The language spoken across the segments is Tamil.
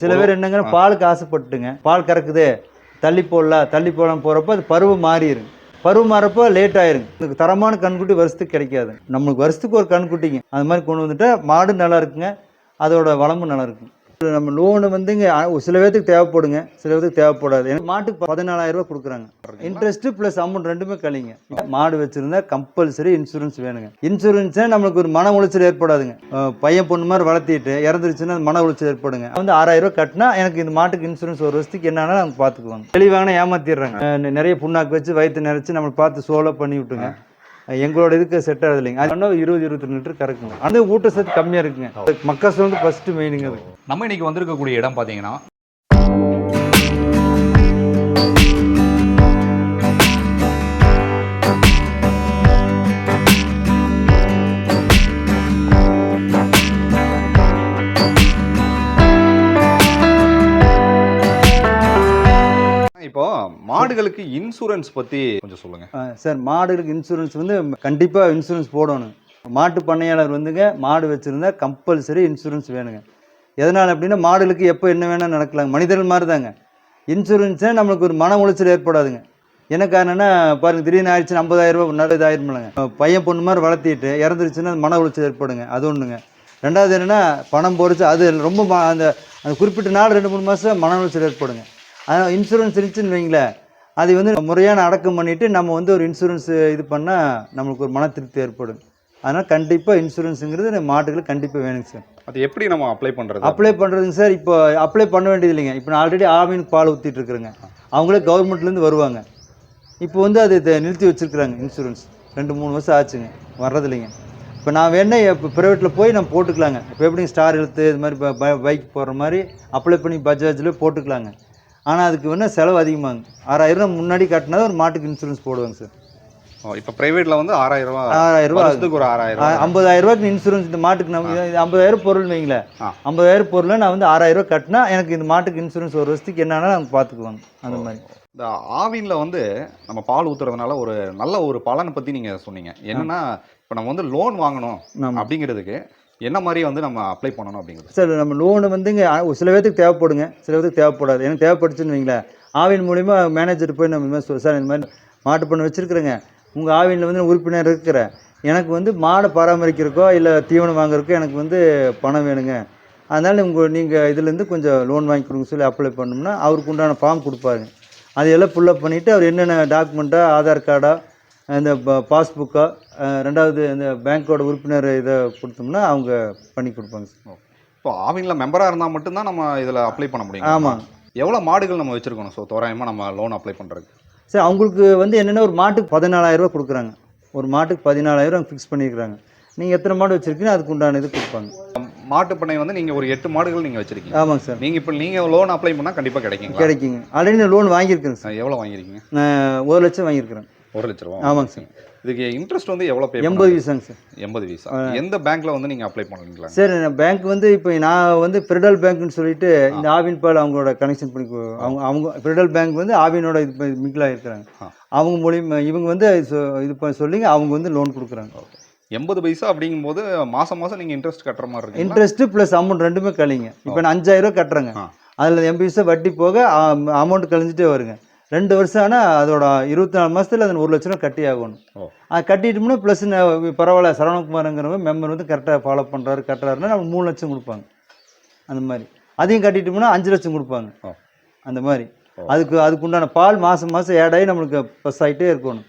சில பேர் என்னங்க பாலுக்கு ஆசைப்பட்டுங்க பால் கறக்குது தள்ளி போடல தள்ளி போடலாம் போகிறப்ப அது பருவம் மாறிடும் பருவம் மாறப்போ லேட் ஆயிருங்க இதுக்கு தரமான கண்குட்டி வருஷத்துக்கு கிடைக்காது. நம்மளுக்கு வருஷத்துக்கு ஒரு கண்குட்டிங்க. அது மாதிரி கொண்டு வந்துட்டா மாடு நல்லா இருக்குங்க. அதோட வளமும் நல்லா இருக்குங்க நம்ம லோனு வந்துங்க அ- சில பேர்த்துக்கு தேவைப்படுங்க. சில பேர்த்துக்கு தேவைப்படாது. எனக்கு மாட்டுக்கு பதினாலாயிரம் ரூபாய் கொடுக்குறாங்க. இன்ட்ரெஸ்ட் ப்ளஸ் அமௌண்ட் ரெண்டுமே கழிங்க. மாடு வச்சிருந்தா கம்பல்சரி இன்சூரன்ஸ் வேணுங்க. இன்சூரன்ஸே நம்மளுக்கு ஒரு மன உளைச்சல் ஏற்படாதுங்க. பையன் பொண்ணு மாதிரி வளர்த்திட்டு இறந்துருச்சுன்னா அது மன உளைச்சல் ஏற்படுங்க. வந்து ஆறாயிரம் ரூபாய் கட்டினா எனக்கு இந்த மாட்டுக்கு இன்சூரன்ஸ் ஒரு வருஷத்துக்கு என்னன்னா அவங்க பார்த்துக்குவாங்க தெளிவான ஏமாத்திடுறாங்க. நிறைய புண்ணாக்கு வச்சு வயிற்று நிறைச்சு நம்மளை பார்த்து சோலோ பண்ணி விட்டுங்க எங்களோட இதுக்கு செட் ஆகுது இல்லைங்க. அது பண்ணா இருபது இருபத்தி லிட்டர் கறக்குங்க. அந்த ஊட்டச்சத்து கம்மியாக இருக்குங்க. மக்கள் வந்து ஃபர்ஸ்ட் மெயினுங்க நம்ம இன்னைக்கு வந்திருக்கக்கூடிய இடம் பார்த்தீங்கன்னா மாடுகளுக்கு இன்சூரன்ஸ் பத்தி கொஞ்சம் சொல்லுங்க. ஆ, சார் மாடுகளுக்கு இன்சூரன்ஸ் வந்து கண்டிப்பாக இன்சூரன்ஸ் போடணும். மாட்டு பண்ணையாளர் வந்துங்க மாடு வச்சுருந்தா கம்பல்சரி இன்சூரன்ஸ் வேணுங்க. எதனால் அப்படின்னா மாடுகளுக்கு எப்போ என்ன வேணால் நடக்கலாங்க. மனிதர்கள் மாதிரி தாங்க இன்சூரன்ஸே நம்மளுக்கு ஒரு மன உளைச்சல் ஏற்படாதுங்க. என்ன காரணம்னா பாருங்க திடீர்னு ஆயிடுச்சு ஐம்பதாயிரம் ரூபாய் நல்லது ஆயிருமில்லங்க பையன் பொண்ணு மாதிரி வளர்த்திட்டு இறந்துருச்சுன்னா மன உளைச்சல் ஏற்படுங்க. அது ஒன்றுங்க ரெண்டாவது என்னென்னா பணம் போடுச்சு அது ரொம்ப அந்த அந்த குறிப்பிட்ட நாள் ரெண்டு மூணு மாதம் மன உளைச்சல் ஏற்படுங்க. அதனால் இன்சூரன்ஸ் இருந்துச்சுன்னு வைங்களேன் அது வந்து முறையான அடக்கம் பண்ணிவிட்டு நம்ம வந்து ஒரு இன்சூரன்ஸ் இது பண்ணால் நம்மளுக்கு ஒரு மன திருப்தி ஏற்படும். அதனால் கண்டிப்பாக இன்சூரன்ஸுங்கிறது மாட்டுகளுக்கு கண்டிப்பாக வேணுங்க சார். அது எப்படி நம்ம அப்ளை பண்றது? அப்ளை பண்ணுறதுங்க சார் இப்போ அப்ளை பண்ண வேண்டியது இல்லைங்க. இப்போ நான் ஆல்ரெடி ஆவின் பால் ஊற்றிட்டு இருக்கிறேங்க. அவங்களே கவர்மெண்ட்லேருந்து வருவாங்க. இப்போ வந்து அது நிறுத்தி வச்சுருக்குறாங்க இன்சூரன்ஸ் ரெண்டு மூணு வருஷம் ஆச்சுங்க. வர்றது இல்லைங்க இப்போ நான் வேணா இப்போ ப்ரைவேட்டில் போய் நம்ம போட்டுக்கலாங்க. இப்போ எப்படி ஸ்டார் எழுத்து இது மாதிரி பைக் போடுற மாதிரி அப்ளை பண்ணி பஜாஜில் போட்டுக்கலாங்க. ஆனால் அதுக்கு வேணா செலவு அதிகமாங்க ஆறாயிரம் முன்னாடி கட்டினா ஒரு மாட்டுக்கு இன்சூரன்ஸ் போடுவாங்க சார். இப்ப பிரைவேட்ல வந்து ஆறாயிரம் ரூபாய் ஆறாயிரம் ரூபாய் வருஷத்துக்கு ஒரு ஆறாயிரம் ஐம்பதாயிரம் ரூபாய்க்கு இன்சூரன்ஸ் இந்த மாட்டுக்கு நம்ம ஐம்பதாயிரம் பொருள் வைங்களேன். ஐம்பதாயிரம் பொருளை நான் வந்து ஆறாயிரம் ரூபாய் கட்டினா எனக்கு இந்த மாட்டுக்கு இன்சூரன்ஸ் ஒரு வருஷத்துக்கு என்னன்னா பார்த்துக்குவாங்க அந்த மாதிரி. இந்த ஆவின்ல வந்து நம்ம பால் ஊத்துறதுனால ஒரு நல்ல ஒரு பலனை பத்தி நீங்க சொன்னீங்க. என்னன்னா இப்ப நம்ம வந்து லோன் வாங்கணும். அப்படிங்கிறதுக்கு என்ன மாதிரி வந்து நம்ம அப்ளை பண்ணணும் அப்படிங்கிறது? சார் நம்ம லோனு வந்துங்க ஒரு சில பேர்த்துக்கு தேவைப்படுங்க. சில பேர்த்துக்கு தேவைப்படாது. எனக்கு தேவைப்படுச்சுன்னு வைங்களேன் ஆவின் மூலிமா மேனேஜர் போய் நம்ம இந்த மாதிரி சார் இந்த மாதிரி மாட்டு பண்ண வச்சுருக்குறேங்க. உங்கள் ஆவினில் வந்து நான் உறுப்பினர் இருக்கிறேன். எனக்கு வந்து மாடை பராமரிக்கிறக்கோ இல்லை தீவனம் வாங்குறக்கோ எனக்கு வந்து பணம் வேணுங்க. அதனால் உங்கள் நீங்கள் இதுலேருந்து கொஞ்சம் லோன் வாங்கி கொடுங்க சொல்லி அப்ளை பண்ணோம்னா அவருக்கு உண்டான ஃபார்ம் கொடுப்பாருங்க அதையெல்லாம் ஃபுல்லப் பண்ணிவிட்டு அவர் என்னென்ன டாக்குமெண்ட்டோ ஆதார் கார்டோ இந்த பாஸ்புக்கோ ரெண்டாவது இந்த பேங்க்கோட உறுப்பினர் இதை கொடுத்தோம்னா அவங்க பண்ணி கொடுப்பாங்க சார். இப்போ ஆவின்ல மெம்பரா இருந்தா மட்டும்தான் நம்ம இதுல அப்ளை பண்ண முடியும். ஆமாம் எவ்வளவு மாடுகள் நம்ம வச்சிருக்கணும்? ஸோ தோராயமா நம்ம லோன் அப்ளை பண்றதுக்கு. சார் அவங்களுக்கு வந்து என்னென்னா ஒரு மாட்டுக்கு பதினாலாயிரம் ரூபாய் கொடுக்குறாங்க. ஒரு மாட்டுக்கு பதினாலாயிரம் ஃபிக்ஸ் பண்ணியிருக்கிறாங்க நீங்கள் எத்தனை மாடு வச்சுருக்கீங்க அதுக்கு உண்டான இது கொடுப்பாங்க. மாட்டு பண்ணை வந்து நீங்க ஒரு எட்டு மாடுகள் நீங்க வச்சிருக்கீங்க. ஆமாங்க சார். நீங்க இப்போ நீங்க லோன் அப்ளை பண்ணா கண்டிப்பா கிடைக்குங்களா? கிடைக்குங்க. ஆல்ரெடி நான் லோன் வாங்கியிருக்கேங்க சார். அஹ் எவ்வளவு வாங்கியிருக்கீங்க? நான் ஒரு லட்சம் வாங்கியிருக்கிறேன். ஒரு லட்ச ரூபா ஆமாங்க சார் இதுக்கு இன்ட்ரெஸ்ட் வந்து எவ்வளவு பே எண்பது வீசாங்க சார். எண்பது வீசா எந்த பேங்க்ல வந்து நீங்க அப்ளை பண்ணுவீங்களா? சார் பேங்க் வந்து இப்போ நான் வந்து ஃபெடரல் பேங்க்னு சொல்லிட்டு இந்த ஆவின் பால் அவங்களோட கனெக்ஷன் பண்ணி அவங்க அவங்க ஃபெடரல் பேங்க் வந்து ஆவினோட இது மிங்கிளாக இருக்கிறாங்க. அவங்க மூலியமா இவங்க வந்து இது பண்ண சொல்லிங்க அவங்க வந்து லோன் கொடுக்குறாங்க. எண்பது பைசா அப்படிங்கும்போது மாசம் மாசம் நீங்க இன்ட்ரெஸ்ட் கட்டுற மாதிரி இருக்கு இன்ட்ரெஸ்ட் ப்ளஸ் அமௌண்ட் ரெண்டுமே கழிங்க. இப்போ நான் அஞ்சாயிரம் கட்டுறேங்க. அதில் எண்பது பைசா வட்டி போக அமௌண்ட் கழிஞ்சிட்டே வருங்க. ரெண்டு வருஷம் ஆனால் அதோட இருபத்தி நாலு மாதத்தில் அது ஒரு லட்ச ரூபா கட்டி ஆகணும். அது கட்டிட்டோம்னா ப்ளஸ் பரவாயில்ல சரவணகுமாருங்கிறவங்க மெம்பர் வந்து கரெக்டாக ஃபாலோ பண்ணுறாரு கட்டுறாருன்னா நம்ம மூணு லட்சம் கொடுப்பாங்க அந்த மாதிரி அதையும் கட்டிட்டோம்னா அஞ்சு லட்சம் கொடுப்பாங்க. அந்த மாதிரி. அதுக்கு அதுக்கு உண்டான பால் மாதம் மாதம் ஆகி நம்மளுக்கு ப்ளஸ் ஆகிட்டே இருக்கணும்.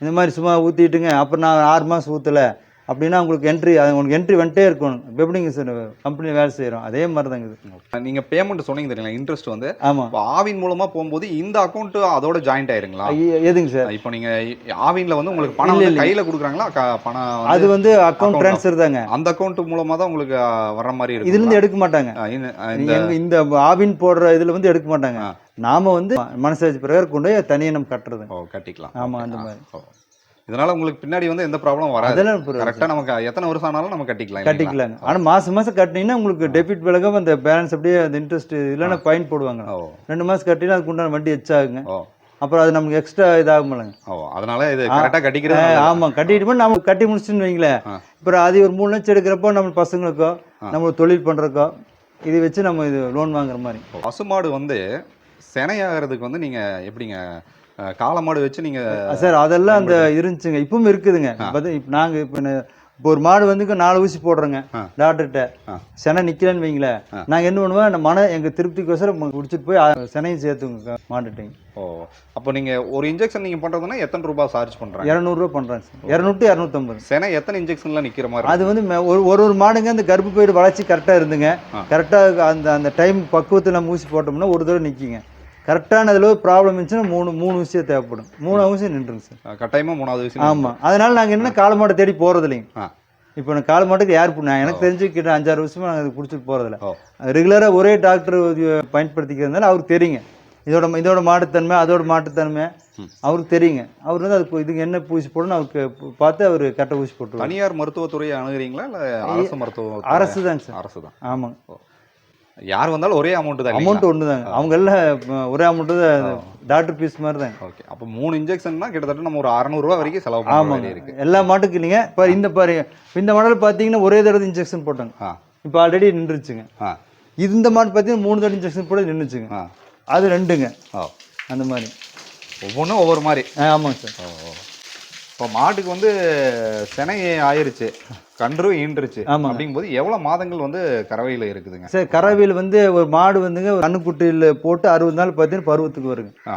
இந்த மாதிரி சும்மா ஊற்றிட்டுங்க அப்புறம் நான் ஆறு மாதம் ஊற்றலை அப்படின்னா உங்களுக்கு என்ட்ரி அது உங்களுக்கு என்ட்ரி வந்துட்டே இருக்கணும். இப்போ எப்படிங்க சார் கம்பெனி வேலை செய்கிறோம் அதே மாதிரி தாங்க இது நீங்க பேமெண்ட் சொன்னீங்க தெரியுங்களா? இன்ட்ரெஸ்ட் வந்து ஆமாம் ஆவின் மூலமா போகும்போது இந்த அக்கௌண்ட் அதோட ஜாயிண்ட் ஆயிருங்களா? எதுங்க சார்? இப்போ நீங்க ஆவின்ல வந்து உங்களுக்கு பணம். கையில கொடுக்குறாங்களா? பணம் அது வந்து அக்கௌண்ட் ட்ரான்ஸ்ஃபர் தாங்க. அந்த அக்கௌண்ட் மூலமா தான் உங்களுக்கு வர்ற மாதிரி இருக்கு இதுலேருந்து எடுக்க மாட்டாங்க. இந்த ஆவின் போடுற இதில் வந்து எடுக்க மாட்டாங்க. நாம வந்து மனசாட்சி பிரகாரம் கொண்டு தனியாக நம்ம கட்டுறது. கட்டிக்கலாம். ஆமா, Okay. அந்த மாதிரி. இதனால உங்களுக்கு பின்னாடி வந்து எந்த ப்ராப்ளம் வராது. கரெக்டா நமக்கு எத்தனை வருஷம் ஆனாலும் நம்ம கட்டிக்கலாம்? கட்டிக்கலாங்க ஆனால் மாதம் மாதம் கட்டினீங்கன்னா உங்களுக்கு டெபிட் விலகம் அந்த பேலன்ஸ் அப்படியே அந்த இன்ட்ரெஸ்ட் இல்லைன்னா ஃபைன் போடுவாங்க. ரெண்டு மாதம் கட்டினா அதுக்கு உண்டான வட்டி எச்சாகுங்க. அப்புறம் அது நமக்கு எக்ஸ்ட்ரா இதாகுமில்லங்க ஓ அதனால இது கரெக்டா கட்டிக்கிறது நல்லது. ஆமாம் கட்டிட்டு நம்ம கட்டி முடிச்சுன்னு வைங்களேன். அப்புறம் அது ஒரு மூணு லட்சம் எடுக்கிறப்போ நம்ம பசங்களுக்கோ. நம்ம தொழில் பண்ணுறக்கோ இதை வச்சு நம்ம இது லோன் வாங்குற மாதிரி. பசுமாடு வந்து சினையாகிறதுக்கு வந்து நீங்க எப்படிங்க அஹ், காளை மாடு வச்சு நீங்க சார் அதெல்லாம் அந்த இருந்துச்சுங்க. இப்பவும் இருக்குதுங்க. இப்போ இப்போ நாங்கள் இப்போ இப்போ ஒரு மாடு வந்து நாலு ஊசி போடுறோங்க. டாக்டர்கிட்ட. செனை நிற்கலன்னு வைங்களேன். நாங்கள் என்ன பண்ணுவோம் நம்ம மன எங்கள் திருப்திக்கோசரம் குடிச்சிட்டு போய் செனையும் சேர்த்துங்க மாட்டுட்டேங்க ஓ அப்போ நீங்க ஒரு இன்ஜெக்ஷன் நீங்க பண்றதுன்னா எத்தனை ரூபாய் சார்ஜ் பண்றாங்க? இரநூறுவா பண்ணுறாங்க சார். இரநூட்டு இரநூத்தம்பது. செனை எத்தனை இன்ஜெக்ஷன்ல நிக்கிற மாதிரி அது வந்து ஒரு ஒரு ஒரு மாடுங்க அந்த கர்ப்பப்பையோட வளர்ச்சி கரெக்டாக இருந்துங்க. கரெக்டாக அந்த அந்த டைம் பக்குவத்தில் நம்ம ஊசி போட்டோம்னா ஒரு தடவை நிற்கிங்க கரெக்டான அதில் ஒரு ப்ராப்ளம் இருந்துச்சுன்னா மூணு மூணு ஊசியாக தேவைப்படும். மூணு ஊசி நின்றுங்க சார். அஹ், கட்டாயமா மூணாவது வயசு ஆமாம் அதனால நாங்கள் என்ன காளை மாட்டை தேடி போகிறது இல்லைங்க. இப்போ நான் காளை மாட்டுக்கு யார் நான் எனக்கு தெரிஞ்சு கிட்ட அஞ்சாறு வருஷமா நாங்கள் குடிச்சிட்டு போகிறதில்ல ரெகுலராக ஒரே டாக்டர் பயன்படுத்திக்கிறதுனால அவருக்கு தெரியுங்க. இதோட இதோட மாட்டுத்தன்மை அதோட மாட்டுத்தன்மை. அவருக்கு தெரியுங்க. அவர் வந்து அதுக்கு இதுக்கு என்ன ஊசி போடணும் அவருக்கு பார்த்து அவர் கரெக்டாக ஊசி போட்டுருவார். தனியார் மருத்துவத்துறையை அணுகுறீங்களா? இல்ல அரசு மருத்துவ அரசு தாங்க சார். அரசு தான் ஆமாங்க யார் வந்தாலும் ஒரே அமௌண்ட் தான் அமௌண்ட் ஒன்று தாங்க அவங்க எல்லாம் ஒரே அமௌண்ட்டு தான் டாக்டர் ஃபீஸ் மாதிரி தாங்க ஓகே அப்போ மூணு இன்ஜெக்ஷன்னா கிட்டத்தட்ட நம்ம ஒரு 600 ரூபாய் வரைக்கும் செலவு வேண்டி இருக்கு. எல்லா மாட்டுக்கு இல்லைங்க. இப்போ இந்த பாரு இந்த மாடல் பார்த்தீங்கன்னா ஒரே தடவை இன்ஜெக்ஷன் போட்டாங்க. ஆ. இப்போ ஆல்ரெடி நின்றுச்சுங்க. இந்த மாடு பார்த்தீங்கன்னா மூணு தடவை இன்ஜெக்ஷன் போட நின்றுச்சுங்க. ஆ. அது ரெண்டுங்க. அந்த மாதிரி. ஒவ்வொன்றும் ஒவ்வொரு மாதிரி. ஆ ஆமாங்க சார். ஓ. இப்போ மாட்டுக்கு வந்து சினை ஆயிருச்சு கன்று ஈன்றுச்சு ஆமாங்க. அப்படிங்கும்போது எவ்வளவு மாதங்கள் வந்து கறவையில இருக்குதுங்க? சார் கறவையில் வந்து ஒரு மாடு வந்துங்க ஒரு கண்ணுக்குட்டியில் போட்டு அறுபது நாள் பார்த்தீங்கன்னா பருவத்துக்கு வருங்க. ஆ.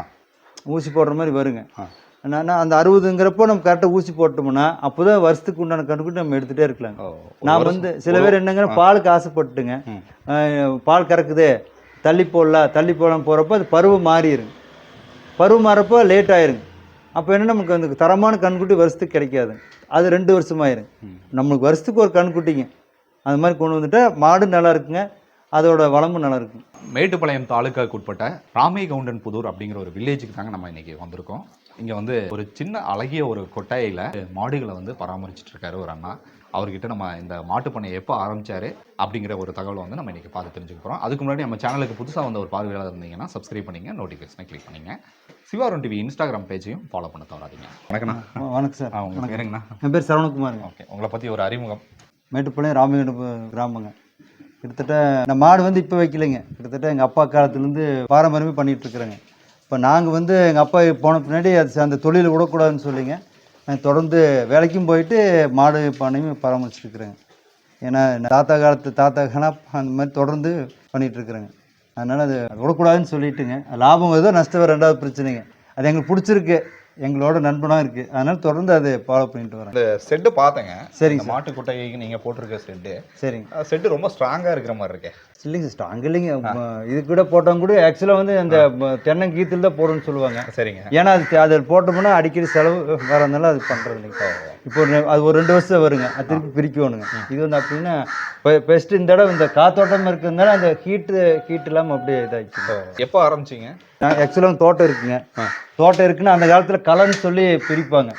ஊசி போடுற மாதிரி வருங்க. நான் அந்த அறுபதுங்கிறப்போ நம்ம கரெக்டாக ஊசி போட்டோம்னா அப்போ தான் வருஷத்துக்கு உண்டான கண்ணுக்குட்டி நம்ம எடுத்துகிட்டே இருக்கலாம் நான் வந்து சில பேர் என்னங்க பாலுக்கு ஆசைப்பட்டுங்க பால் கறக்குது தள்ளி போடலாம் தள்ளி போடலாம் போகிறப்போ அது பருவம் மாறிடுங்க. பருவம் மாறப்போ லேட் ஆயிருங்க. அப்போ என்ன நமக்கு அந்த தரமான கண்குட்டி வருஷத்துக்கு கிடைக்காது. அது ரெண்டு வருஷமாயிருங்க ம். நம்மளுக்கு வருஷத்துக்கு ஒரு கண்குட்டிங்க. அது மாதிரி கொண்டு வந்துட்டால் மாடு நல்லா இருக்குங்க. அதோட வளமும் நல்லா இருக்கும் மேட்டுப்பாளையம் தாலுக்காவுக்கு உட்பட்ட ராமே கவுண்டன் புதூர் அப்படிங்கிற ஒரு வில்லேஜுக்கு தாங்க நம்ம இன்னைக்கு வந்திருக்கோம். இங்கே வந்து ஒரு சின்ன அழகிய ஒரு கொட்டாயில் மாடுகளை வந்து பராமரிச்சுட்டு இருக்காரு ஒரு அண்ணா. அவர்கிட்ட நம்ம இந்த மாட்டுப் பண்ணை எப்போ ஆரம்பிச்சாரு அப்படிங்கிற ஒரு தகவலை வந்து நம்ம இன்னைக்கு பார்த்து தெரிஞ்சுக்க போகிறோம் அதுக்கு முன்னாடி நம்ம சேனலுக்கு புதுசாக வந்த ஒரு பார்வையாளர் இருந்தீங்கன்னா சப்ஸ்கிரைப் பண்ணிங்க நோட்டிஃபிகேஷனை கிளிக் பண்ணிங்க. சிவாரம் டிவி இன்ஸ்டாகிராம் பேஜையும் ஃபாலோ பண்ண தவறாதீங்க. வணக்கண்ணா வணக்கம் சார். ஆ, உங்க பேருங்கண்ணா? என் பேர் சரவணகுமாருங்க ஓகே உங்களை பற்றி ஒரு அறிமுகம். மேட்டுப்பாளையம் ராமகிட கிராமங்க. கிட்டத்தட்ட இந்த மாடு வந்து இப்போ வைக்கலைங்க. கிட்டத்தட்ட எங்கள் அப்பா காலத்துலேருந்து பாரம்பரியமே பண்ணிட்டு இருக்கிறேங்க. இப்போ நாங்கள் வந்து எங்கள் அப்பா போன பின்னாடி அது அந்த தொழிலை விடக்கூடாதுன்னு சொல்லிங்க. தொடர்ந்து வேலைக்கும் போயிட்டு மாடு பண்ணையும் பராமரிச்சுட்டு இருக்கிறேங்க ஏன்னா தாத்தா காலத்து தாத்தா காலம் அந்த மாதிரி தொடர்ந்து பண்ணிட்டு இருக்கிறேங்க அதனால் அது விடக்கூடாதுன்னு சொல்லிட்டுங்க. லாபம் வருதோ நஷ்டம் ரெண்டாவது பிரச்சனைங்க. அது எங்களுக்கு பிடிச்சிருக்கு. எங்களோட நண்பனாக இருக்குது அதனால் தொடர்ந்து அதை ஃபாலோ பண்ணிட்டு வரேன். இந்த செட்டு பார்த்தேங்க. சரிங்க மாட்டு கொட்டைக்கு நீங்க போட்டிருக்க செட்டு சரிங்க. செட்டு ரொம்ப ஸ்ட்ராங்கா இருக்கிற மாதிரி இருக்கே. இல்லைங்க சிஸ்டர் அங்கே இல்லைங்க இது கூட போட்டவங்க கூட ஆக்சுவலாக வந்து அந்த தென்னங்கீத்தில் தான் போடணும்னு சொல்லுவாங்க. சரிங்க. ஏன்னா அது தே- அதில் போட்டோம்னா அடிக்கடி செலவு வரதுனால அது பண்ணுறது இல்லைங்க இப்போ அது ஒரு ரெண்டு வருஷம் வருங்க. அது திருப்பி பிரிக்கணுங்க. இது வந்து அப்படின்னா இப்போ பெஸ்ட்டு இந்த தடவை இந்த காத்தோட்டம் இருக்கிறதுனால அந்த ஹீட்டு ஹீட் இல்லாமல் அப்படியே இதாகிடுச்சு எப்போ ஆரம்பிச்சீங்க? ஆக்சுவலாக தோட்டம் இருக்குங்க. தோட்டம் இருக்குன்னா அந்த காலத்தில் களைன்னு சொல்லி பிரிப்பாங்க.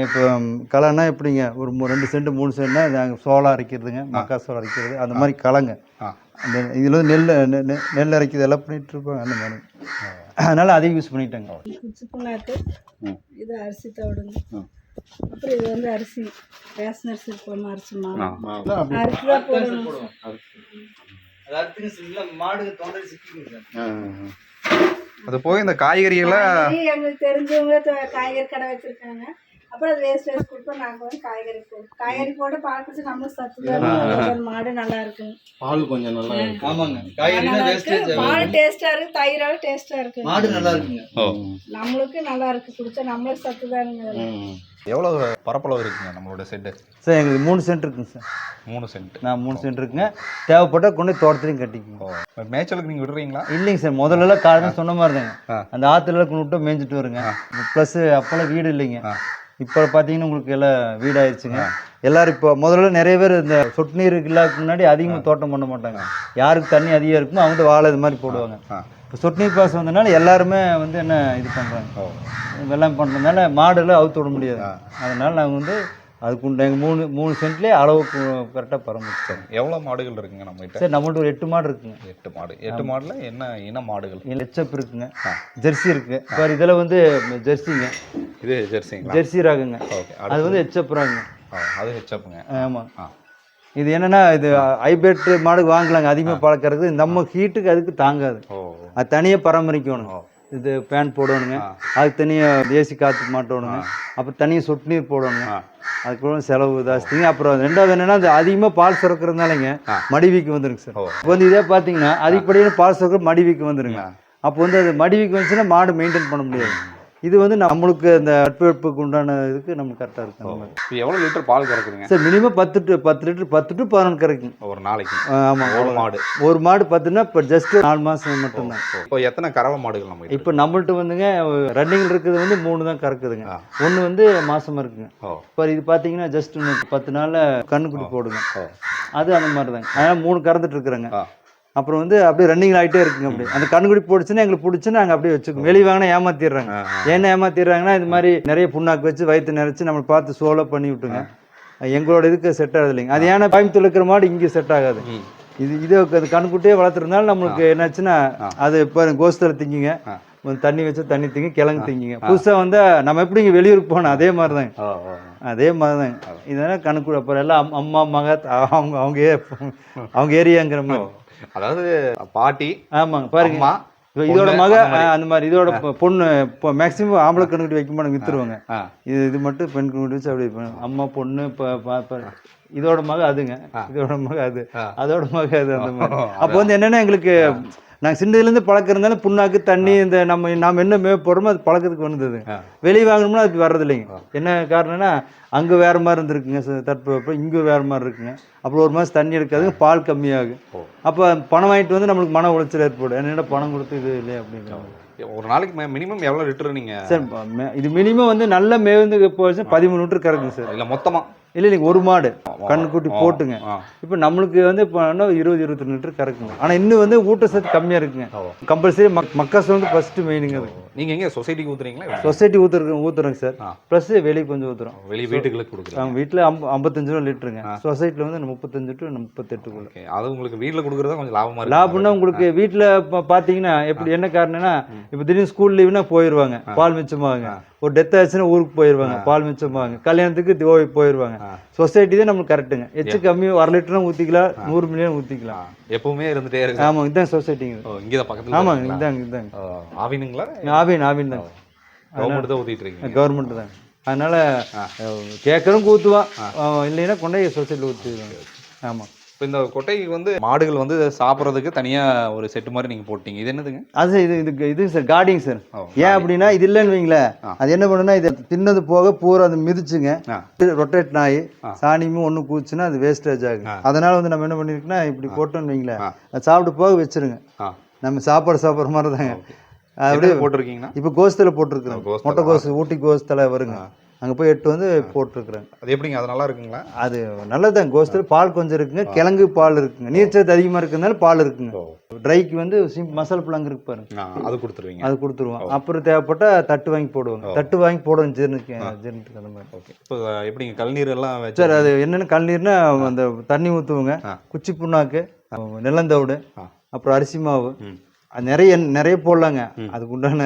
இப்போ ம், களைன்னா எப்படிங்க? ஒரு ரெண்டு சென்ட் மூணு சென்ட்னா நாங்கள் சோளம் அரைக்கிறதுங்க மக்கா சோளம் அரைக்கிறது அந்த மாதிரி களைங்க. அந்த இதில் நெல் நெல் அரைக்கிறது எல்லாம் பண்ணிட்டு இருப்பாங்க அந்த மாதிரி. அதனால அதையும் யூஸ் பண்ணிட்டாங்க. குச்சி புண்ணாக்கு ம். இது அரிசி தவிடுங்க. அப்புறம் இது வந்து அரிசி ரேஷன் அரிசி போடணும் அரிசி. மாவு அரிசி தான் போடணும். மாடு தொண்டை சிக்கிங்க அது போய் இந்த காய்கறிகளை காய்கறி எங்களுக்கு தெரிஞ்சவங்க காய்கறி கடை வச்சிருக்காங்க. அப்புறம் அது வேஸ்ட் வேஸ்ட் கொடுப்போம். நாங்கள் வந்து காய்கறி போடுவோம் காய்கறி போட்டு பால் குடிச்சு நம்மளுக்கு சத்து மாடு நல்லா இருக்கும். பால் கொஞ்சம் நல்லா ஆமாங்க. நல்லா இருக்கு. பால் டேஸ்டா இருக்கு. தயிரால் டேஸ்டா இருக்கு. மாடு நல்லா இருக்குங்க. நம்மளுக்கு நல்லா இருக்கு. குடிச்சா நம்மளுக்கு சத்து தானுங்க. எவ்வளவு பரப்பளவு இருக்குங்க நம்மளோட செட்டு சார் எங்களுக்கு மூணு சென்ட் இருக்குங்க சார். மூணு சென்ட் நான் மூணு சென்ட் இருக்குங்க. தேவைப்பட்டால் கொண்டு தோட்டத்துலையும் கட்டிக்குங்க மேய்ச்சலுக்கு நீங்க விடுறீங்களா? இல்லைங்க சார் முதல்லலாம் காலையில் சொன்ன மாதிரி தாங்க. அந்த ஆற்றுல கொண்டு விட்டு மேய்ஞ்சிட்டு வருங்க. ப்ளஸ் அப்போல்லாம் வீடு இல்லைங்க. இப்போ பார்த்தீங்கன்னா உங்களுக்கு எல்லாம் வீடாயிருச்சுங்க. எல்லாரும் இப்போ முதல்ல நிறைய பேர் இந்த சொட்டு நீர் இல்லாததுக்கு முன்னாடி அதிகமாக தோட்டம் பண்ண மாட்டாங்க. யாருக்கு தண்ணி அதிகம் இருக்குமோ அவங்க வாழை இது மாதிரி போடுவாங்க. இப்போ சொட்டு நீர் பாசம் வந்ததுனால எல்லாருமே வந்து என்ன இது பண்ணுறாங்க வெள்ளாமை பண்ணுறதுனால மாடெல்லாம் அவுத்து விட முடியாது. அதனால நாங்கள் வந்து அதுக்கு உண்டு எங்கள் மூணு மூணு சென்ட்லேயே அளவுக்கு கரெக்டாக பராமரிச்சோம் எவ்வளவு மாடுகள் இருக்குங்க நம்ம கிட்ட சரி நம்மள்ட்ட ஒரு எட்டு மாடு இருக்குங்க. எட்டு மாடு. எட்டு மாடுல என்ன இன மாடுகள்? லெச்சப் இருக்குங்க. ஜெர்சி இருக்கு. இப்போ இதில் வந்து ஜெர்சிங்க. இது ஜெர்சிங்களா? ஜெர்சி ராகுங்க. ஓகே அது வந்து எச்சப் ராகுங்க. அது ஹெச்அப்புங்க ஆமாம் ஆ. இது என்னன்னா இது ஹைபிரிட் மாடு வாங்கலாங்க. அதிகமாக பழக்கிறது. நம்ம ஹீட்டுக்கு அதுக்கு தாங்காது. அது தனியாக பராமரிக்கணும். இது ஃபேன் போடணுங்க. அதுக்கு தனியாக ஏசி காற்று மாட்டணுங்க அப்புறம் தனியாக சொட்டு நீர் போடணுங்க ஆ. அதுக்கு செலவு ஜாஸ்திங்க அப்புறம் ரெண்டாவது என்னன்னா அது அதிகமாக பால் சுரக்கிறதுனாலங்க. மடிவீக்கு வந்துருங்க சார். இப்போ வந்து இதே பார்த்தீங்கன்னா அதிகப்படியான பால் சுரக்கிற மடிவீக்கு வந்துருங்க. அப்போ வந்து அது மடிவீக்கு வந்துச்சுன்னா மாடு மெயின்டைன் பண்ண முடியாது இது வந்து நம்மளுக்கு அந்த தட்பவெட்புக்கு உண்டான இதுக்கு நமக்கு கரெக்டாக இருக்கு அந்த மாதிரி இப்போ எவ்வளோ லிட்டர் பால் கறக்குதுங்க? சார் மினிமம் பத்து டு பத்து லிட்டர் பத்து டு பதினொன்று கறக்குங்க. ஒரு நாளைக்கு. ஆமாம் ஒரு மாடு. ஒரு மாடு பத்துன்னா இப்போ ஜஸ்ட் நாலு மாதம் மட்டும்தான். இப்போ எத்தனை கறவை மாடுகள் நம்ம இப்போ நம்மள்ட்ட வந்துங்க ரன்னிங்கில் இருக்கிறது வந்து மூணு தான் கறக்குதுங்க. ஒன்று வந்து மாசமா இருக்குங்க. இப்போ இது பார்த்தீங்கன்னா ஜஸ்ட் பத்து நாளில் கண்ணுக்குட்டி போடுங்க. அது அந்த மாதிரி தாங்க அதனால் மூணு கறந்துட்டு இருக்கிறேங்க. அப்புறம் வந்து அப்படியே ரன்னிங் ஆகிட்டே இருக்குங்க அப்படி அந்த கண்ணுக்குட்டி போடுச்சுன்னா எங்களுக்கு பிடிச்சுன்னா நாங்கள் அப்படியே வச்சுக்கோங்க வெளியே வாங்கினா ஏமாத்திடுறாங்க. என்ன ஏமாத்திடுறாங்கன்னா இது மாதிரி நிறைய புண்ணாக்கு வச்சு வயிற்று நிறைச்சு நம்மளை பார்த்து சோலோ பண்ணி விட்டுங்க. எங்களோட இதுக்கு செட் ஆகுது இல்லைங்க. அது ஏன்னா கோயம்புத்தூர் இருக்கிற மாடு இங்கே செட் ஆகாது. இது இது அது கண்ணுக்குட்டியே வளர்த்துறதுனால நம்மளுக்கு என்னாச்சுன்னா அது இப்போ கோஸ்தல திங்கிங்க. தண்ணி வச்சு தண்ணி திங்க கிழங்கு திங்கிங்க. புதுசாக வந்தால் நம்ம எப்படி இங்கே வெளியூருக்கு போனோம் அதே மாதிரி தாங்க அதே மாதிரி தாங்க இதெல்லாம் கணக்கு அப்புறம் எல்லாம் அம்- அம்மா மக அவங்க அவங்க அவங்க ஏரியாங்கிற மாதிரி. அதாவது பாட்டி ஆமாங்க பாருங்க. இதோட மக அந்த மாதிரி. இதோட பொண்ணு இப்போ மேக்ஸிமம் ஆம்பளை கண்ணுக்குட்டி வைக்க மாட்டாங்க வித்துருவாங்க. இது இது மட்டும் பெண் கண்ணுக்குட்டி வச்சு அப்படி. அம்மா பொண்ணு இப்போ இதோட மக அதுங்க. இதோட மக அது. அதோட மக அது அந்த மாதிரி. அப்போ வந்து என்னன்னா எங்களுக்கு நாங்கள் சின்னதுலேருந்து பழக்கம் இருந்தாலும் புண்ணாக்கு தண்ணி இந்த நம்ம நாம் என்ன மே போடுறோமோ அது பழக்கத்துக்கு வந்தது. வெளியே வாங்கணும்னா அது வர்றது இல்லைங்க என்ன காரணம்னா அங்கே வேற மாதிரி இருந்திருக்குங்க தட்பவெப்பம் இங்கே வேற மாதிரி இருக்குங்க. அப்புறம் ஒரு மாதம் தண்ணி எடுக்காதுங்க பால் கம்மியாகும். அப்போ பணம் வாங்கிட்டு வந்து நம்மளுக்கு மன உளைச்சல் ஏற்படும். என்னென்ன பணம் கொடுத்து இது இல்லையா? அப்படிங்கிற ஒரு நாளைக்கு மினிமம் எவ்வளோ லிட்டர் நீங்க? சார் இது மினிமம் வந்து நல்ல மேய்ந்து போச்சு பதிமூணு லிட்டர் கறக்குங்க சார். இல்ல மொத்தமா? இல்லை இல்லைங்க ஒரு மாடு. கண்ணுக்குட்டி போட்டுங்க. இப்போ நம்மளுக்கு வந்து இப்போ என்ன இருபது இருபத்தி லிட்டர் கறக்குங்க. ஆனால் இன்னும் வந்து ஊட்டச்சத்து கம்மியாக இருக்குங்க. கம்பல்சரி மக் மக்காசு வந்து ஃபஸ்ட்டு மெயினுங்க அது. நீங்க எங்க சொசைட்டிக்கு ஊத்துறீங்களா சொசைட்டி ஊற்றுறோம் ஊற்றுறோங்க சார். ப்ளஸ் வெளியே கொஞ்சம் ஊற்றுறோம் வெளிய வீட்டுகளுக்கு கொடுக்குறீங்க. அவங்க வீட்டில் அம்ப ஐம்பத்தஞ்சு ரூபா லிட்டருங்க. சொசைட்டியில் வந்து முப்பத்தஞ்சு டு முப்பத்தெட்டுக்குள்ள அது உங்களுக்கு வீட்ல கொடுக்குறதா கொஞ்சம் லாபமா இருக்கு. லாபம்னா உங்களுக்கு வீட்டில் இப்போ பார்த்தீங்கன்னா எப்படி என்ன காரணம்னா இப்போ திடீர்னு ஸ்கூல் லீவுனா போயிடுவாங்க பால் மிச்சமாகுங்க. ஒரு டெத் ஆச்சுன்னா ஊருக்கு போயிடுவாங்க பால் மிச்சமாகுங்க கல்யாணத்துக்கு தோய் போயிடுவாங்க. சொசைட்டி தான் நம்மளுக்கு கரெக்டுங்க எச்சு கம்மி அரை லிட்டரும் ஊற்றிக்கலாம் நூறு மில்லியன் ஊற்றிக்கலாம் எப்பவுமே இருந்துட்டே இருக்கு. ஆமாம் இதுதான் சொசைட்டிங்க ஓ இங்க தான் பக்கத்துல ஆமாங்க இதாங்க ஓ, ஆவினுங்களா? ஆவின் ஆவின் தாங்க. கவர்மெண்ட் தான் ஊத்திட்டு இருக்கீங்க. கவர்மெண்ட் தாங்க. அதனால கேட்கறவங்க ஊற்றுவான் இல்லைன்னா கொண்டு போய் சொசைட்டியில் ஊற்றிடுவாங்க ஆமாம் இப்போ இந்த கொட்டைக்கு வந்து மாடுகள் வந்து சாப்பிட்றதுக்கு தனியா ஒரு செட்டு மாதிரி நீங்க போட்டீங்க. இது என்னதுங்க? அது இது இதுக்கு இது சார் கார்டிங் சார். ஏன் அப்படின்னா இது இல்லைன்னு வைங்களேன். அது என்ன பண்ணுன்னா இது தின்னது போக பூரா அது மிதிச்சுங்க. ரொட்டேட் ஆகி ஆ. சாணியும் ஒன்று கூச்சுன்னா அது வேஸ்டேஜ் ஆகும். அதனால வந்து நம்ம என்ன பண்ணிருக்கோம்னா இப்படி போட்டோம்னு வைங்களேன். சாப்பிட்டு போக வச்சிருங்க. நம்ம சாப்பாடு சாப்பிட்ற மாதிரி தாங்க. அப்படியே போட்டிருக்கீங்கன்னா? இப்போ கோஸ்தலை போட்டிருக்கிறோம். மொட்டை கோஸ் ஊட்டி கோஸ்தலை வருங்க. அங்கே போய் எட்டு வந்து போட்டிருக்கிறேன். அது எப்படிங்க? அது நல்லா இருக்குங்களா? அது நல்லதுதான். கோஸ்தல் பால் கொஞ்சம் இருக்குங்க. கிழங்கு பால் இருக்குங்க. நீர்ச்சத்து அதிகமாக இருக்கிறதுனால பால் இருக்குங்க. ட்ரைக்கு வந்து மசால் பிளாங்க இருக்கு பாருங்க. அது கொடுத்துருவீங்க. அது கொடுத்துருவோம். அப்புறம் தேவைப்பட்டா தட்டு வாங்கி போடுவாங்க. தட்டு வாங்கி போடுவோம் ஜீரணிக்கு ஜீரணத்துக்கு அந்த மாதிரி. ஓகே. இப்போ எப்படிங்க? கல்நீர் எல்லாம் வச்சு சார் அது என்னென்ன கல்நீர்னா அந்த தண்ணி ஊற்றுவோங்க. குச்சி புண்ணாக்கு நிலந்தவிடு. அப்புறம் அரிசி மாவு. நிறைய நிறைய போடலாங்க. அதுக்கு உண்டான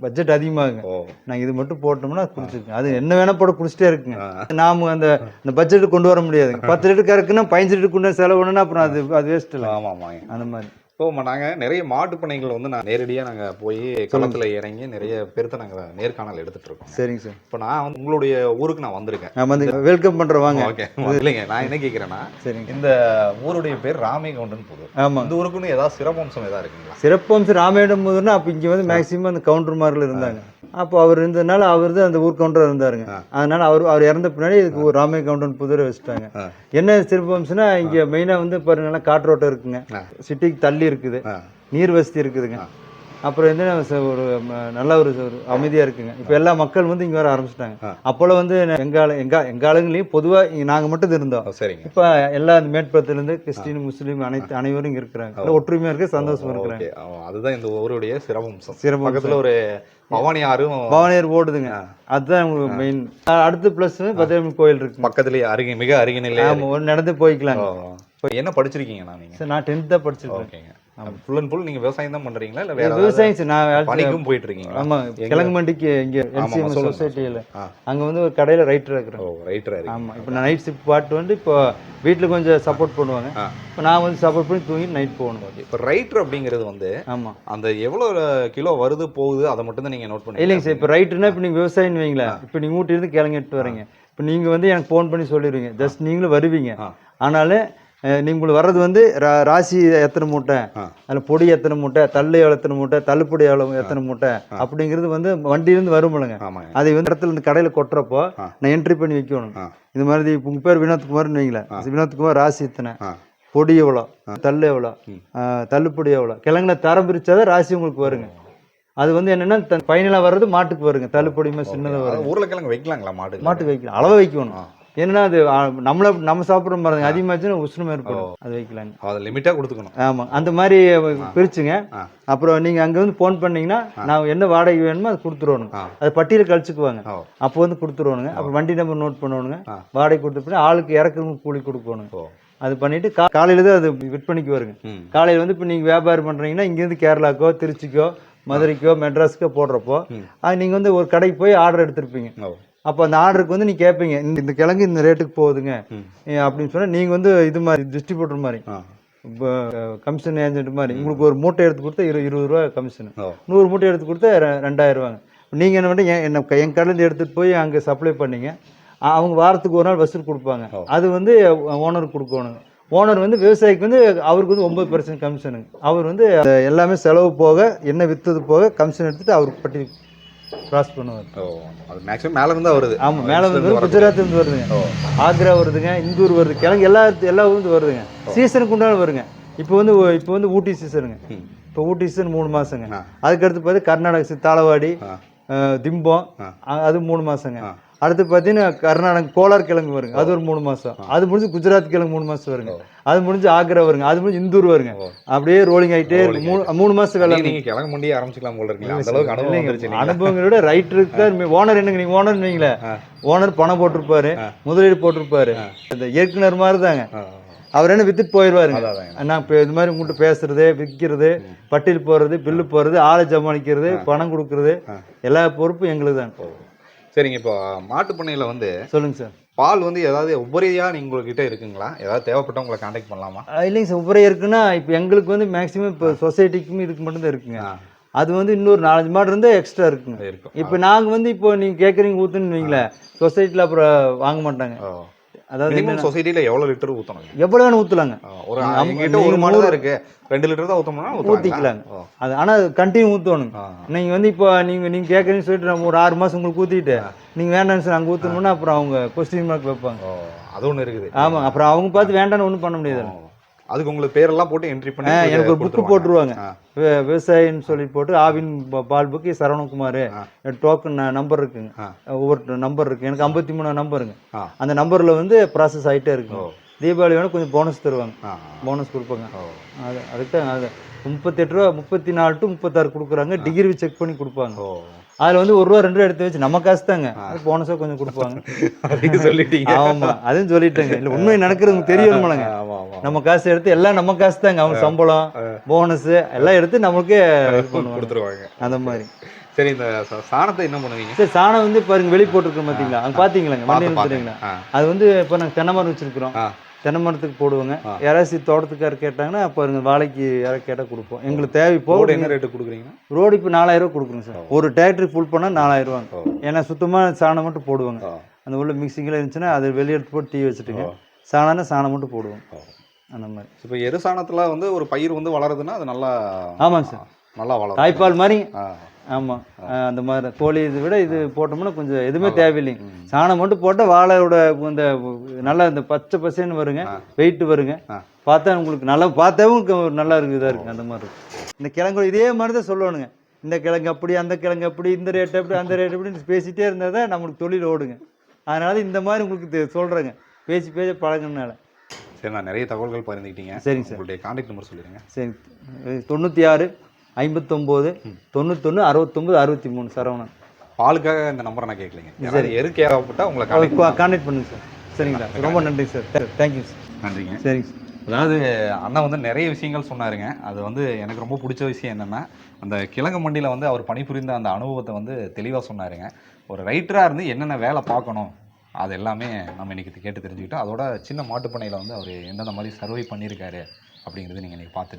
பட்ஜெட் அதிகமாகுங்க. நாங்கள் இது மட்டும் போட்டோம்னா குடிச்சிருக்கோம். அது என்ன வேணா போட குடிச்சிட்டே இருக்குங்க. நாம அந்த அந்த பட்ஜெட் கொண்டு வர முடியாதுங்க. பத்து லிட்டர் கறக்குன்னா பதினஞ்சு லிட்டர் கொண்டு செலவு பண்ணா அப்புறம் அது அது வேஸ்ட் இல்லை. ஆமாம் ஆமாங்க. அந்த மாதிரி. இப்போ நாங்கள் நிறைய மாட்டு பண்ணைகள் வந்து நான் நேரடியாக நாங்கள் போய் களத்தில் இறங்கி நிறைய பேர்த்த நாங்கள் நேர்காணல் எடுத்துட்டு இருக்கோம். சரிங்க சார். இப்போ நான் வந்து உங்களுடைய ஊருக்கு நான் வந்திருக்கேன். நான் வந்து வெல்கம் பண்ணுறோம் வாங்க. ஓகே இல்லைங்க நான் என்ன கேட்குறேன்னா சரிங்க இந்த ஊருடைய பேர் ராமேகவுண்டன் புதூர். ஆமாங்க இந்த ஊருக்குன்னு ஏதாவது சிறப்பம்சம் ஏதாவது இருக்குங்களா? சிறப்பம்சம் ராமேடம் முதல்னா அப்போ இங்கே வந்து மேக்ஸிமம் அந்த கவுண்டர் மாரில் இருந்தாங்க. அப்போ அவர் இருந்ததுனால அவர் தான் அந்த ஊர் கவுண்டர் இருந்தாருங்க. அதனால அவர் அவர் இறந்த பின்னாடி இதுக்கு ஒரு ராமே கவுண்டன் புதுரை வச்சுட்டாங்க. என்ன சிறப்பம்சம்னா இங்கே மெயினாக வந்து பாருங்கன்னா காற்றோட்டம் இருக்குங்க. சிட்டிக்கு தள்ளி இருக்குது. நீர் வசதி இருக்குதுங்க. அப்புறம் ச- ஒரு நல்ல ஒரு அமைதியாக இருக்குங்க. இப்போ எல்லா மக்கள் வந்து இங்கே வர ஆரம்பிச்சிட்டாங்க. அப்போல்லாம் வந்து எங்கால எங்கா எங்காலங்களையும் பொதுவாக நாங்கள் மட்டும் இருந்தோம். சரிங்க. இப்போ எல்லா மேற்புறத்துலேருந்து கிறிஸ்டின் முஸ்லீம் அனைத்து அனைவரும் இங்கே இருக்கிறாங்க. ஒற்றுமையாக இருக்கு சந்தோஷமா இருக்கிறாங்க. அதுதான் இந்த ஊருடைய சிறப்பம்சம் சிறப்பம்சம். பக்கத்துல ஒரு பவானி ஆறும் பவானியர் ஓடுதுங்க. அதுதான் உங்களுக்கு மெயின் அடுத்து ப்ளஸ் பத்திரமன் கோயில் இருக்கு பக்கத்துலயே அருகே மிக அருகினிலே. நடந்து போய்க்கலாங்க. என்ன படிச்சிருக்கீங்கண்ணா நீங்க? சார் நான் டென்த் தான் படிச்சிருக்கேன். ஓகேங்க. ஃபுல் அண்ட் ஃபுல் நீங்க விவசாயம் தான் பண்றீங்களா? இல்ல வேற விவசாயம் நான் பணிக்கும் போயிட்டு இருக்கீங்களா ஆமா எங்க? கிழங்கு மண்டிக்கு இங்க சொல்லுங்க. சொசைட்டியில். அங்க வந்து ஒரு கடையில ரைட்டர் இருக்கிறேன். ஓ ரைட்டரா ஆமா இப்போ நான் நைட் ஷிஃப்ட் பாட்டு வந்து இப்போ வீட்டுல கொஞ்சம் சப்போர்ட் பண்ணுவாங்க. இப்போ நான் வந்து சப்போர்ட் பண்ணி தூங்கி நைட் போகணும். இப்போ ரைட்டர் அப்படிங்கிறது வந்து ஆமா. அந்த எவ்வளவு கிலோ வருது போகுது அதை மட்டும் தான் நீங்க நோட் பண்ணி இல்லைங்க சார் இப்போ ரைட்டுனா இப்போ நீங்கள் விவசாயம் வைங்களேன். இப்போ நீங்கள் ஊட்டி இருந்து கிழங்கு எடுத்து வரீங்க இப்போ நீங்கள் வந்து எனக்கு ஃபோன் பண்ணி சொல்லிடுவீங்க. ஜஸ்ட் நீங்களும் வருவீங்க. ஆனாலும் அஹ், நீங்க உங்களுக்கு வர்றது வந்து ரா- ராசி எத்தனை மூட்டை. அதில் பொடி எத்தனை மூட்டை? தள்ளு எத்தனை மூட்டை? தள்ளுப்பொடி எவ்வளோ எத்தனை மூட்டை? அப்படிங்கிறது வந்து வண்டியிலேருந்து ஆமாங்க. அதை வந்து இடத்துல இந்த கடையில் கொட்டுறப்போ. நான் என்ட்ரி பண்ணி வைக்கணும். இந்த மாதிரி உங்கள் பேர் வினோத்குமார்னு வைங்களேன். வினோத்குமார் ராசி இத்தனை ஆ. பொடி எவ்வளோ? தள்ளு எவ்வளோ? தள்ளுப்பொடி எவ்வளோ? கிழங்குல தரம் பிரிச்சாதான் ராசி உங்களுக்கு வருங்க. அது வந்து என்னன்னா ஃபைனலாக வர்றது மாட்டுக்கு வருங்க. தள்ளுப்பொடியுமே சின்னதாக அது உருளைக்கிழங்கு வைக்கலாங்களா மாடு மாட்டுக்கு வைக்கலாம். அளவை வைக்கணும். ஏன்னா அது நம்மள நம்ம சாப்பிட்ற மாதிரி அதிகமாச்சுன்னா உஷ்ணம் ஏற்படும். அது வைக்கலாங்க அதை லிமிட்டா கொடுத்துக்கணும். ஆமா. அந்த மாதிரி பிரிச்சுங்க. அப்புறம் நீங்க அங்க வந்து ஃபோன் பண்ணீங்கன்னா நான் என்ன வாடகை வேணுமோ அது கொடுத்துருவோங்க ஆ. அது பட்டியல கழிச்சுக்குவாங்க. அப்போ வந்து கொடுத்துருவானுங்க. அப்புறம் வண்டி நம்பர் நோட் பண்ணுவானுங்க. வாடகை கொடுத்துட்டு ஆளுக்கு இறக்குறவங்க கூலி கொடுக்கணுங்க அது பண்ணிட்டு கா காலையில தான் அது விற்பனைக்கு வருங்க காலையில் வந்து இப்போ நீங்கள் வியாபாரம் பண்ணுறீங்கன்னா இங்கேருந்து கேரளாக்கோ திருச்சிக்கோ மதுரைக்கோ மெட்ராஸ்க்கோ போடுறப்போ ம். நீங்கள் வந்து ஒரு கடைக்கு போய் ஆர்டர் எடுத்திருப்பீங்க. அப்போ அந்த ஆர்டருக்கு வந்து நீங்கள் கேட்பீங்க இந்த இந்த கிழங்கு இந்த ரேட்டுக்கு போகுதுங்க. அப்படின்னு சொன்னால் நீங்கள் வந்து இது மாதிரி டிஸ்ட்ரிபியூட்டர் மாதிரி. இப்போ கமிஷன் ஏஜென்ட் மாதிரி. உங்களுக்கு ஒரு மூட்டை எடுத்து கொடுத்தா இரு இருபது ரூபா கமிஷன் நூறு மூட்டை எடுத்து கொடுத்தா ரெண்டாயிரம் ரூபாங்க நீங்கள் என்ன பண்ணி என் என்ன என் கடையிலேருந்து எடுத்துகிட்டு போய் அங்கே சப்ளை பண்ணீங்க. அவங்க வாரத்துக்கு ஒரு நாள் வசூல் கொடுப்பாங்க. அது வந்து ஓனருக்கு கொடுக்கணுங்க ஓனர் வந்து விவசாயிக்கு வந்து அவருக்கு வந்து ஒன்பது பர்சன்ட் கமிஷனுங்க அவர் வந்து எல்லாமே செலவு போக என்ன விற்றது போக கமிஷன் எடுத்துட்டு அவருக்கு பட்டி கிராஸ் பண்ணுவார். ஓ அது மேக்ஸிமம் மேல இருந்தா வருது. ஆமாம் மேலே வந்து வரது. குஜராத்ல இருந்து வருதுங்க. ஆக்ரா வருதுங்க இந்தூர் வருது கிழங்கு எல்லா எல்லா ஊருந்து வருதுங்க. சீசனுக்கு உண்டான வருங்க. இப்போ வந்து இப்போ வந்து ஊட்டி சீசனுங்க. இப்போ ஊட்டி சீசன் மூணு மாசங்க. ஆ. அதுக்கடுத்து பார்த்து கர்நாடக தாளவாடி திம்பம் அது மூணு மாசங்க. ஆ. அடுத்து பார்த்தீங்கன்னா கர்நாடக கோலார் கிழங்கு வருங்க. அது ஒரு மூணு மாசம். அது முடிஞ்சு குஜராத் கிழங்கு மூணு மாசம் வருங்க. அது முடிஞ்சு ஆக்ரா வருங்க. அது முடிஞ்சு இந்தூர் வருங்க. அப்படியே ரோலிங் ஆகிட்டே இருக்கு. மூணு மூணு மாசம் வேலை நீங்க- நீங்க கிழங்கு மண்டியே ஆரம்பிச்சுக்கலாம் போல அந்த இல்லைங்களா? அனுபவங்களோட ரைட்டருக்கு ஓனர் என்னங்க நீங்க. ஓனர் நீங்களே. ஓனர் பணம் போட்டிருப்பாரு. முதலீடு போட்டிருப்பாரு. இந்த இயக்குனர் மாதிரி தாங்க அவர் என்ன வித்துட்டு போயிடுவாருங்க. நான் இப்போ இது மாதிரி உங்கள்கிட்ட பேசுறது விற்கிறது பட்டியல் போடுறது பில்லு போடுறது ஆளை ஜமாளிக்கிறது பணம் கொடுக்கறது எல்லா பொறுப்பும் எங்களுக்கு தான் சரிங்க இப்போ மாட்டு பண்ணையில வந்து சொல்லுங்க சார். பால் வந்து ஏதாவது உபரியா நீங்க உங்ககிட்ட இருக்குங்களா? ஏதாவது தேவைப்பட்ட உங்களை காண்டாக்ட் பண்ணலாமா? இல்லைங்க சார். உபரி இருக்குன்னா இப்போ எங்களுக்கு வந்து மேக்ஸிமம் இப்போ சொசைட்டிக்கும் இதுக்கு மட்டும்தான் இருக்குங்க. அது வந்து இன்னொரு நாலஞ்சு மாடு இருந்தால் எக்ஸ்ட்ரா இருக்குங்க. இருக்கும். இப்போ நாங்கள் வந்து இப்போ நீங்கள் கேட்குறீங்க ஊற்றுன்னு வைங்களேன் சொசைட்டியில் அப்புறம் வாங்க மாட்டாங்க. அதாவது சொசைட்டில எவ்வளவு லிட்டர் ஊத்தணும்? எவ்வளோ வேணும் ஊற்றலாங்க ஒரு ஆமா, எங்கிட்ட நீங்க ஒரு மாடு நூறு- தான் இருக்கு. ரெண்டு லிட்டர் தான் ஊத்தணும்னா ஊற்றிக்கலாங்க. அது ஆனால் கண்டினியூ ஊற்றணும் ஆ. நீங்கள் வந்து இப்போ நீங்கள் நீங்கள் கேட்குறீங்கன்னு சொல்லிட்டு நம்ம ஒரு ஆறு மாதம் உங்களுக்கு ஊற்றிட்டு நீங்கள் வேண்டாம்னு சொல்லி அங்கே ஊற்றணும்னா அப்புறம் அவங்க கொஸ்டின் மார்க் வைப்பாங்க. அது ஒண்ணு இருக்குது. ஆமாம் அப்புறம் அவங்க பார்த்து வேண்டாம்னு ஒன்றும் பண்ண முடியாது. அதுக்கு உங்களுக்கு பேரெல்லாம் போட்டு என்ட்ரி பண்ணி எனக்கு ஒரு புக்கு. போட்டுருவாங்க விவசாயின்னு சொல்லி போட்டு ஆவின் பால் புக்கு சரவணகுமார் டோக்கன் நம்பர் இருக்குங்க. ஒவ்வொரு நம்பர் இருக்கு எனக்கு ஐம்பத்தி மூணு நம்பருங்க. அந்த நம்பரில் வந்து ப்ராசஸ் ஆகிட்டே இருக்குங்க. தீபாவளி வேணும் கொஞ்சம் போனஸ் தருவாங்க. போனஸ் கொடுப்பாங்க. அது அதுக்கு தான் அது. முப்பத்தெட்டு ரூபா முப்பத்தி நாலு டு முப்பத்தாறு கொடுக்குறாங்க. டிகிரி செக் பண்ணி கொடுப்பாங்க. அதில் வந்து ஒரு ரூபா ரெண்டு ரூபா எடுத்து வச்சு நம்ம காசு தாங்க. போனஸாக கொஞ்சம் கொடுப்பாங்க. சொல்லிட்டீங்க. ஆமா அதுவும் சொல்லிட்டேங்க. இல்லை உண்மை நடக்கிறது தெரியணுமாங்க நம்ம காசு எடுத்து எல்லாம் நம்ம காசு தாங்க. அவங்க சம்பளம் போனஸ் எல்லாம் எடுத்து நம்மளுக்கே கொடுத்துருவாங்க. அந்த மாதிரி. சரி இந்த சாணத்தை என்ன பண்ணுவீங்க? சரி சாணம் வந்து பாருங்க வெளி போட்டிருக்கோம் பார்த்தீங்களா அங்கே பார்த்தீங்களாங்க ஆ. அது வந்து இப்போ நாங்கள் தென்னை மரம் வச்சிருக்கிறோம். தென்னை மரத்துக்கு போடுவோங்க. யாராச்சும் தோட்டத்துக்கார கேட்டாங்கன்னா பாருங்க வாழைக்கு யாராவது கேட்டால் கொடுப்போம். எங்களுக்கு தேவை போக என்ன ரேட்டு கொடுக்குறீங்கன்னா ரோடு இப்போ நாலாயிரம் ரூபா கொடுக்குறோங்க சார். ஒரு டிராக்டர் ஃபுல் பண்ணால் ஓ. ஏன்னா சுத்தமாக சாணம் மட்டும் போடுவாங்க. அந்த உள்ள மிக்சிங்கில் இருந்துச்சுன்னா அது வெளியே எடுத்து போட்டு டீ வச்சுட்டுங்க. சாணம்னா சாணம் மட்டும் போடுவோம். அந்த மாதிரி. இப்போ எரு சாணத்துல வந்து ஒரு பயிர் வந்து வளருதுன்னா அது நல்லா ஆமாங்க சார். நல்லா வளரும். தாய்ப்பால் மாதிரி. ஆமாம் அந்த மாதிரி. கோழி இதை விட இது போட்டோம்னா கொஞ்சம் எதுவுமே தேவையில்லைங்க சாணம் மட்டும் போட்டால் வாழையோட இந்த நல்லா இந்த பச்சை பசேன்னு வருங்க. வெயிட் வருங்க. பார்த்தா உங்களுக்கு நல்லா பார்த்தாவும் க- நல்லா இருக்கு இதாக இருக்குது அந்த மாதிரி இந்த கிழங்கு இதே மாதிரி தான் சொல்லணுங்க. இந்த கிழங்கு அப்படி அந்த கிழங்கு அப்படி இந்த ரேட் அப்படி அந்த ரேட் அப்படின்னு பேசிட்டே இருந்தால் தான் நம்மளுக்கு தொழில் ஓடுங்க. அதனால இந்த மாதிரி உங்களுக்கு சொல்கிறேங்க பேசி பேசி பழகுனால சரி நான் நிறைய தகவல்கள் பகிர்ந்துக்கிட்டீங்க. சரிங்க சார். உங்களுடைய கான்டாக்ட் நம்பர் சொல்லிடுங்க. சரி. தொண்ணூற்றி ஆறு ஐம்பத்தொம்போது தொண்ணூத்தொன்று அறுபத்தொம்போது அறுபத்தி மூணு சரவணன் பாலுக்காக இந்த நம்பரை நான் கேட்கலைங்க. யாராவது எரு தேவைப்பட்டா உங்களை கான்டாக்ட் பண்ணுங்க. சார். சரிங்களா? ரொம்ப நன்றி சார். Thank you sir. நன்றிங்க. சரிங்க சார். அதாவது அண்ணா வந்து நிறைய விஷயங்கள் சொன்னாருங்க. அது வந்து எனக்கு ரொம்ப பிடிச்ச விஷயம் என்னன்னா அந்த கிழங்கு மண்டியில் வந்து அவர் பணிபுரிந்த அந்த அனுபவத்தை வந்து தெளிவாக சொன்னாருங்க. ஒரு ரைட்டராக இருந்து என்னென்ன வேலை பார்க்கணும் அது எல்லாமே நம்ம இன்னைக்கு கேட்டு தெரிஞ்சுக்கிட்டோம். அதோட சின்ன மாட்டுப்பண்ணையில் வந்து அவர் எந்தெந்த மாதிரி சர்வை பண்ணியிருக்காரு அப்படிங்கிறது நீங்கள் இன்றைக்கி பார்த்து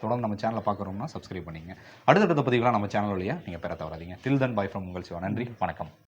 தொடர்ந்து நம்ம சேனலை பார்க்குறோம்னா சப்ஸ்கிரைப் பண்ணிங்க அடுத்தடுத்த பதிவுகளாக நம்ம சேனல் வழியாக நீங்கள் பெற தவறாதீங்க. டில் தன் பை ஃப்ரம் உங்கள் சிவா. நன்றி. வணக்கம்.